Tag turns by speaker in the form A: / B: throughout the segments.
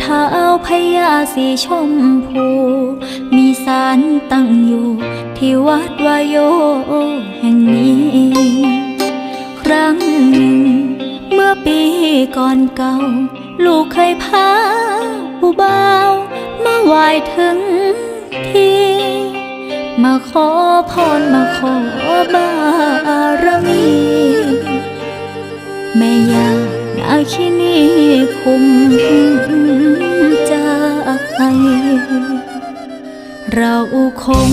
A: เท้าพญาสีชมพู มีสารตั้งอยู่ ที่วัดวายโยแห่งนี้ ครั้งหนึ่ง เมื่อปีก่อนเก่า ลูกเคยพาผู้บ่าวมาไหว้ถึงที่ มาขอพรมาขอบารมีแม่ยานาคินีคุม คง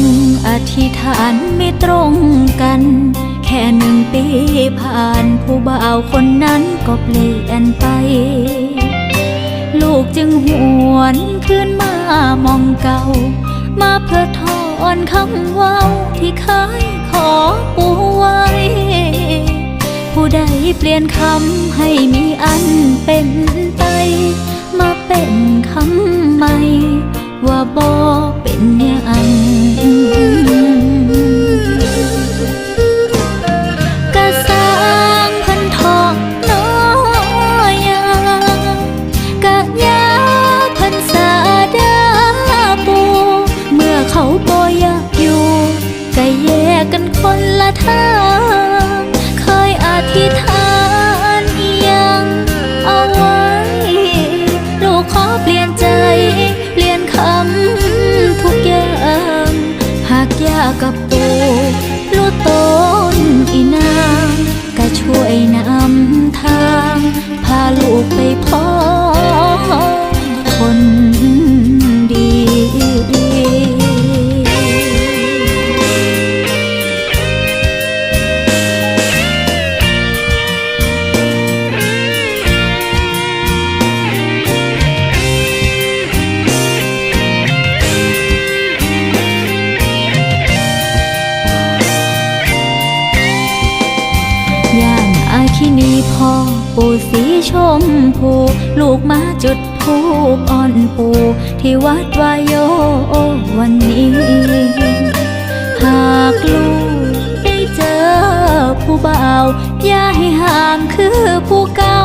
A: อธิษฐานไม่ตรงกัน แค่หนึ่งปีผ่านผู้บ่าวคนนั้นก็เปลี่ยนไป ลูกจึงหวนขึ้นมามองเก่า มาเพื่อทอนคำว่าที่เคยขอปูไว้ ผู้ใดเปลี่ยนคำให้มีอันเป็นไป มาเป็นคำใหม่ ว่าบ่เป็น ทา ปูสีชมพู ลูกมาจุดทูปอ่อนปูที่วัดวายโยวันนี้ หากลูกได้เจอผู้บ่าวอย่าให้ห่างคือผู้เก่า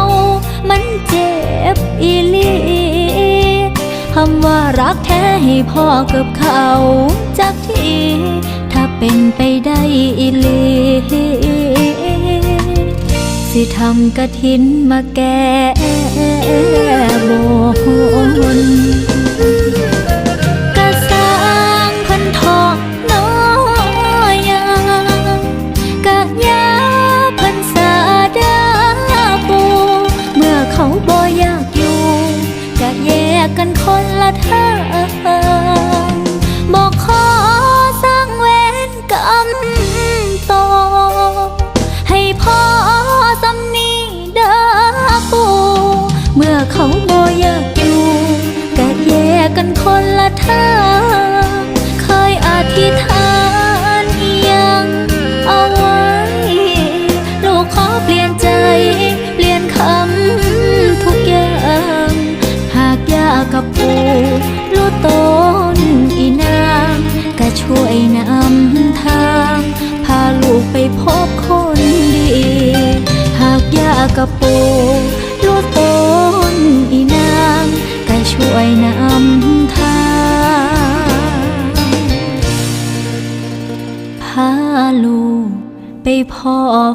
A: มันเจ็บอีลีคำว่ารักแท้ให้พ่อกับเขาจากทีถ้าเป็นไปได้อีลี สิทำกะทินมาแก้บน คนละทางเคยอธิษฐานยังเอาไว้ ลูกขอเปลี่ยนใจ เปลี่ยนคำทุกอย่าง หากยากกับปูลูกต้นอีนางก็ช่วยนำทาง พาลูกไปพบคนดี หากยากกับปู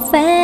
A: พา